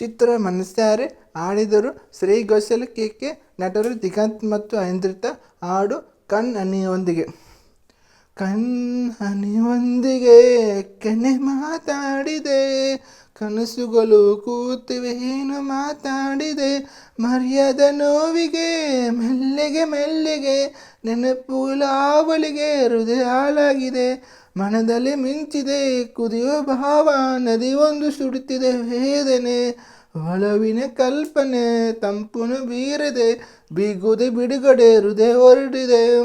ಚಿತ್ರ ಮನಸ್ಸಾರೆ ಆಡಿದರು Shri Ghoshal K K ನಟರು ದಿಗಂತ್ ಮತ್ತು ಐಂದ್ರಿತ ಹಾಡು ಕಣ್ ಹನಿಯೊಂದಿಗೆ. ಕಣ್ಣನಿಯೊಂದಿಗೆ ಕೆನೆ ಮಾತಾಡಿದೆ. ಕನಸುಗಳು ಕೂತಿವೆ, ಏನು ಮಾತಾಡಿದೆ. ಮರ್ಯಾದ ನೋವಿಗೆ, ಮೆಲ್ಲಿಗೆ ಮೆಲ್ಲಿಗೆ ನೆನಪುಲಾವಳಿಗೆ ಹೃದಯ ಹಾಳಾಗಿದೆ. ಮನದಲ್ಲಿ ಮಿಂಚಿದೆ ಕುದಿಯೋ ಭಾವ, ನದಿ ಒಂದು ಸುಡುತ್ತಿದೆ ವೇದನೆ ಒಳವಿನ ಕಲ್ಪನೆ, ತಂಪುನು ಬೀರಿದೆ, ಬಿಗುದೆ ಬಿಡುಗಡೆ, ಹೃದಯ ಹೊರಡಿದೆ.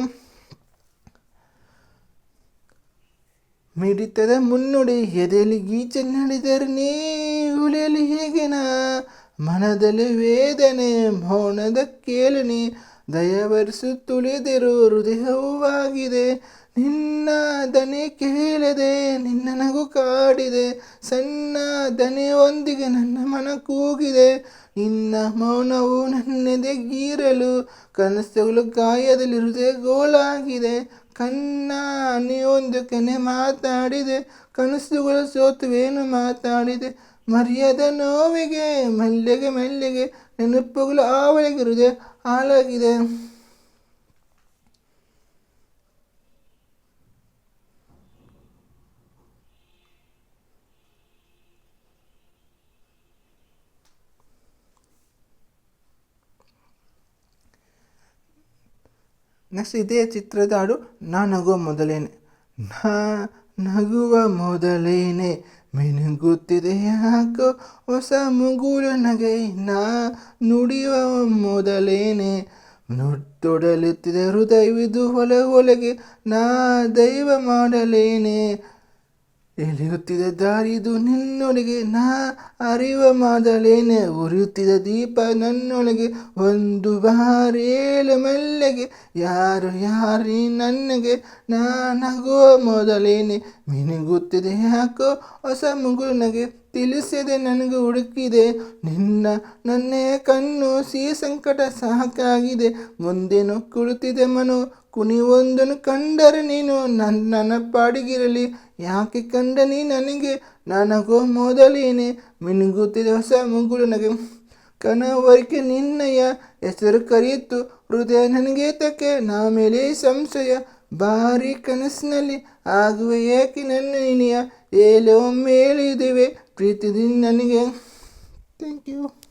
ಮಿಡಿತದ ಮುನ್ನುಡಿ, ಎದೆಯಲ್ಲಿ ಗೀಚೆ ನಡೆದರೆ ನೀ ಉಳಿಯಲಿ ಹೇಗೆನಾ? ಮನದಲ್ಲಿ ವೇದನೆ, ಮೌನದ ಕೇಳನಿ ದಯವರಿಸು ತುಳಿದಿರು ಹೃದಯವಾಗಿದೆ ನಿನ್ನ ದನಿ ಕೇಳದೆ, ನಿನ್ನ ನಗು ಕಾಡಿದೆ. ಸಣ್ಣ ದನಿಯೊಂದಿಗೆ ನನ್ನ ಮನ ಕೂಗಿದೆ. ನಿನ್ನ ಮೌನವು ನನ್ನೆದೆ ಗೀರಲು ಕನಸುಗಳು ಗಾಯದಲ್ಲಿ ಹೃದಯ ಗೋಳಾಗಿದೆ ಕಣ್ಣ ನೀವೊಂದು ಕೆನೆ ಮಾತಾಡಿದೆ ಕನಸುಗಳು ಸೋತುವೇನು ಮಾತಾಡಿದೆ. ಮರ್ಯಾದ ನೋವಿಗೆ, ಮಲ್ಲಿಗೆ ಮಲ್ಲಿಗೆ, ನೆನಪುಗಳು ಆವಳಿಗೆ ಹೃದಯ ಹಾಳಾಗಿದೆ ನೆಕ್ಸ್ಟ್ ಇದೇ ಚಿತ್ರದ ಹಾಡು ನಾ ನಗುವ ಮೊದಲೇನೆ. ನಾ ನಗುವ ಮೊದಲೇನೆ. ಮಿನುಗುತ್ತಿದೆ ಯಾಕೋ ಹೊಸ ಮುಗುಳು ನಗೆ ನಾ ನುಡಿಯುವ ಮೊದಲೇನೆ. ತೊಡಲುತ್ತಿದೆ ಹೃದಯವಿದು ಹೊಲ ಹೊಲಗೆ ನಾ ದೈವ ಮಾಡಲೇನೆ. ಎಳೆಯುತ್ತಿದೆ ದಾರಿದು ನಿನ್ನೊಳಗೆ ನಾ ಅರಿವ ಮಾದಲೇನೆ. ಉರಿಯುತ್ತಿದ ದೀಪ ನನ್ನೊಳಗೆ ಒಂದು ಬಾರಿ ಏಳು ಮೆಲ್ಲಗೆ. ಯಾರು ಯಾರಿ ನನಗೆ ನಾನಗೋ ಮೊದಲೇನೆ. ಮಿನುಗುತ್ತಿದೆ ಯಾಕೋ ಹೊಸ ಮುಗುಳ್ನಗೆ. ತಿಳಿಸಿದೆ ನನಗೆ ಹುಡುಕಿದೆ. ನಿನ್ನ ನನ್ನೇ ಕಣ್ಣು ಸಿಹಿ ಸಂಕಟ ಸಾಕಾಗಿದೆ. ಮುಂದೇನು ಕುಳಿತಿದೆ ಮನು ಕುಣಿವೊಂದನ್ನು ಕಂಡರೆ ನೀನು ನನ್ನ ನನ್ನ ಯಾಕೆ ಕಂಡ ನೀ ನನಗೆ? ನನಗೋ ಮೊದಲೇನೆ ಮಿನುಗುತ್ತಿದೆ ಹೊಸ ಮುಗುಳು ನನಗೆ ಕನವರಿಕೆ ನಿನ್ನಯ ಹೆಸರು ಕರೆಯಿತು. ಹೃದಯ ನನಗೆ ತಕ್ಕೆ ನಾ ಮೇಲೆ ಸಂಶಯ. ಭಾರಿ ಕನಸಿನಲ್ಲಿ ಆಗುವ ಏಕೆ ನನ್ನ ನಿನಯ? ಏಲೋ ಮೇಲಿದ್ದೇವೆ ಪ್ರೀತಿದಿಂದ ನನಗೆ. Thank you